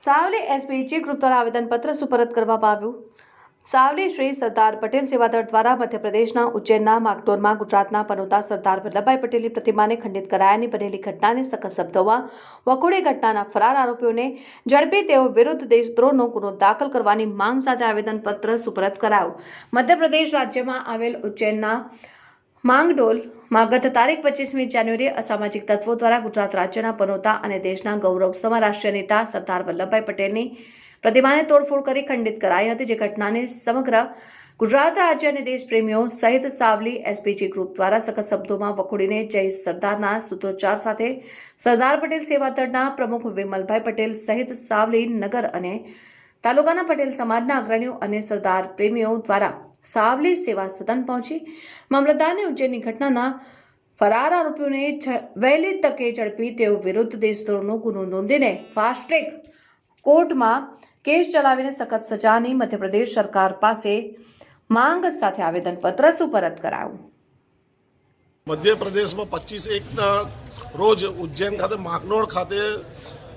Savli SP check group દ્વારા આવેદનપત્ર સુપરત કરવામાં આવ્યું. સાવલી શ્રી સરદાર પટેલ સેવાદળ દ્વારા મધ્યપ્રદેશના ઉજ્જૈનના માગટોરમાં ગુજરાતના પનોતા સરદાર વલ્લભભાઈ પટેલની પ્રતિમાને ખંડિત કરાયાની બનેલી ઘટનાને સખત શબ્દોમાં વખોડી ઘટનાના ફરાર આરોપીઓને ઝડપી તેઓ વિરુદ્ધ દેશદ્રોહનો ગુનો દાખલ કરવાની માંગ સાથે આવેદનપત્ર સુપરત કરાયું. મધ્યપ્રદેશ રાજ્યમાં આવેલ ઉજ્જૈનના માંગડોલમાં ગત તારીખ પચીસમી જાન્યુઆરીએ અસામાજિક તત્વો દ્વારા ગુજરાત રાજ્યના પનોતા અને દેશના ગૌરવ સમા રાષ્ટ્રીય નેતા સરદાર વલ્લભભાઈ પટેલની પ્રતિમાને તોડફોડ કરી ખંડિત કરાઈ હતી જે ઘટનાને સમગ્ર ગુજરાત રાજ્ય અને દેશપ્રેમીઓ સહિત સાવલી એસપીજી ગ્રુપ દ્વારા સખત શબ્દોમાં વખોડીને જય સરદારના સૂત્રોચ્ચાર સાથે સરદાર પટેલ સેવાદળના પ્રમુખ વિમલભાઈ પટેલ સહિત સાવલી નગર અને તાલુકાના પટેલ સમાજના અગ્રણીઓ અને સરદાર પ્રેમીઓ દ્વારા સાવલી સેવા સદન પહોંચી. મામલતદારને ઉજ્જૈનની ઘટનાના ફરાર આરોપીઓને વહેલી તકે ઝડપી તેઓ વિરુદ્ધ દેશદ્રોહનો ગુનો નોંધીને ફાસ્ટ કોર્ટમાં કેસ ચલાવીને સખત સજાની મધ્યપ્રદેશ સરકાર પાસે માંગ સાથે આવેદનપત્ર સુપરત કરાયું. મધ્યપ્રદેશમાં પચીસ એકના રોજ ઉજ્જૈન ખાતે માકનોડ ખાતે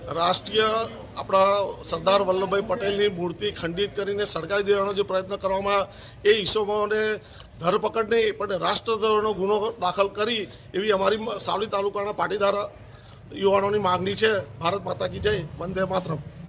રાષ્ટ્રીય આપણા સરદાર વલ્લભભાઈ પટેલની મૂર્તિ ખંડિત કરીને સળગાવી દેવાનો જે પ્રયત્ન કરવામાં એ ઈસમોને ધરપકડ નહીં પણ રાષ્ટ્રદ્રોહનો ગુનો દાખલ કરી એવી અમારી સાવલી તાલુકાના પાટીદાર યુવાનોની માગણી છે. ભારત માતા કી જય. વંદે માતરમ.